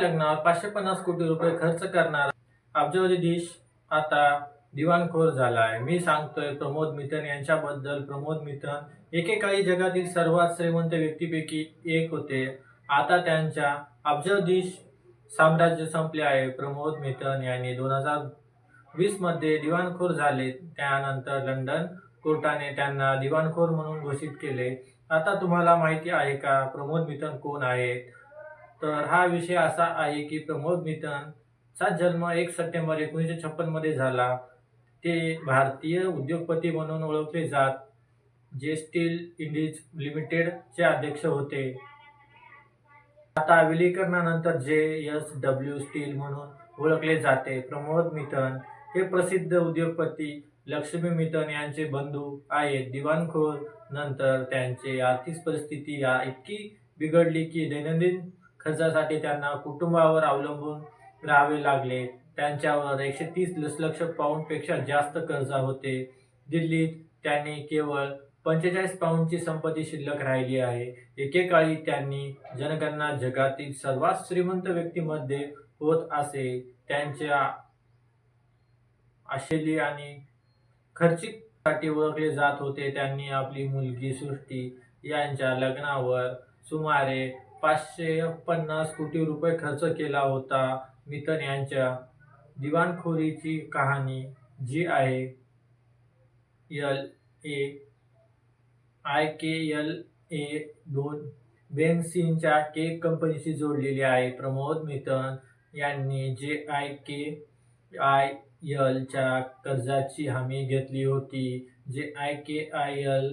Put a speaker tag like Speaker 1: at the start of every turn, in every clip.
Speaker 1: लग्नावर पाचशे पन्नास कोटी रुपये खर्च करणारा. अब्जावधी देश आता दिवाणखोर झाला आहे मी सांगतोय प्रमोद मितन यांच्याबद्दल. प्रमोद मिथन एकेकाळी जगातील सर्वात श्रीमंत व्यक्तीपैकी एक होते. आता त्यांच्या अब्जावधीश साम्राज्य संपले आहे. प्रमोद मितन यांनी दोन हजार वीसमध्ये दिवाणखोर झाले. त्यानंतर लंडन कोर्टाने त्यांना दिवाणखोर म्हणून घोषित केले. आता तुम्हाला माहिती आहे का? प्रमोद मिथन कोण आहेत? तर हा विषय असा आहे की प्रमोद मिथनचा जन्म एक सप्टेंबर एकोणीसशे छप्पनमध्ये झाला. ते भारतीय उद्योगपती म्हणून ओळखले जात जे स्टील इंडीज लिमिटेडचे अध्यक्ष होते. आता विलीकरणानंतर जे एस डब्ल्यू स्टील म्हणून ओळखले जाते. प्रमोद मिथन हे प्रसिद्ध उद्योगपती लक्ष्मी मिथन यांचे बंधू आहेत. दिवाणखोर नंतर त्यांची आर्थिक परिस्थिती या इतकी बिघडली की दैनंदिन खर्चासाठी त्यांना कुटुंबावर अवलंबून राहावे लागले. त्यांच्यावर एकशे तीस दशलक्ष पाऊंडपेक्षा जास्त कर्ज होते. दिल्लीत त्यांनी केवळ पंचेचाळीस पाऊंडची संपत्ती शिल्लक राहिली आहे. एकेकाळी त्यांनी जनगणना जगातील सर्वात श्रीमंत व्यक्तीमध्ये होत असे. त्यांच्या आशेली आणि खर्चिकसाठी ओळखले जात होते. त्यांनी आपली मुलगी सृष्टी यांच्या लग्नावर सुमारे पाचशे पन्नास कोटी रुपये खर्च केला होता मितन यांच्या दिवाणखोरीची कहाणी जी आहे L A I K L A दोन. बेन्सिनच्या केक कंपनीशी जोडलेली आहे प्रमोद मितन यांनी जे आय के आय यलच्या कर्जाची हमी घेतली होती जे आय के आय यल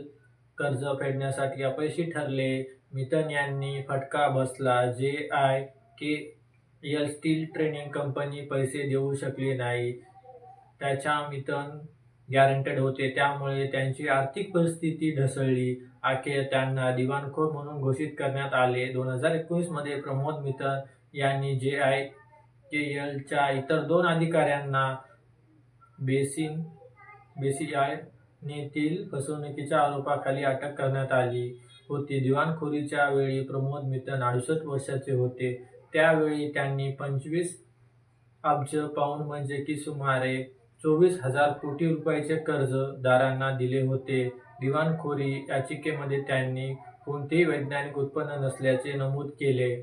Speaker 1: कर्ज फेडण्यासाठी अपयशी ठरले. मितन यांनी फटका बसला. J I K L steel training company पैसे देऊ शकली नाही. त्याच्या मितन गॅरंटेड होते. त्यामुळे त्यांची आर्थिक परिस्थिती ढसळली. अखेर त्यांना दिवाणखोर म्हणून घोषित करण्यात आले. दोन हजार एकोणीसमध्ये प्रमोद मितन यांनी जे आय के एलच्या इतर दोन अधिकाऱ्यांना बेसिन बेसीआय नेतील फसवणुकीच्या आरोपाखाली अटक करण्यात आली होती. दिवाणखोरीच्या वेळी प्रमोद मित्तन अडुसष्ट वर्षाचे होते. त्यावेळी त्यांनी पंचवीस अब्ज पाऊंड म्हणजे की सुमारे चोवीस हजार कोटी रुपयाचे कर्ज दारांना दिले होते. दिवाणखोरी याचिकेमध्ये त्यांनी कोणतेही वैज्ञानिक उत्पन्न नसल्याचे नमूद केले.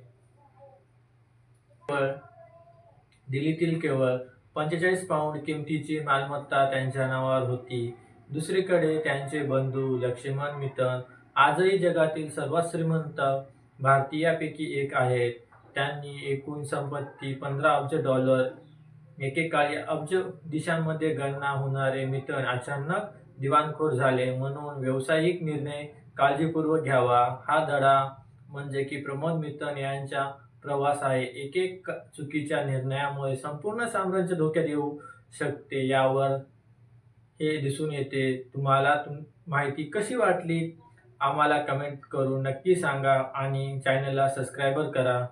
Speaker 1: दिल्लीतील केवळ पंचेचाळीस पाऊंड किमतीची मालमत्ता त्यांच्या नावावर होती. दुसरीकडे त्यांचे बंधू लक्ष्मण मितन आजही जगातील सर्वात श्रीमंत भारतीयापैकी एक आहेत. त्यांनी एकूण संपत्ती पंधरा अब्ज डॉलर एकेकाळी अब्ज दिशांमध्ये गणना होणारे मितन अचानक दिवाणखोर झाले म्हणून व्यावसायिक निर्णय काळजीपूर्वक घ्यावा. हा धडा म्हणजे की प्रमोद मितन यांचा प्रवास आहे. एक एक चुकीच्या निर्णयामुळे संपूर्ण साम्राज्य धोक्यात येऊ शकते यावर हे दिसून येते. तुम्हाला तुम माहिती कशी वाटली? आम्हाला कमेंट करून नक्की सांगा आणि चॅनलला सबस्क्रायबर करा.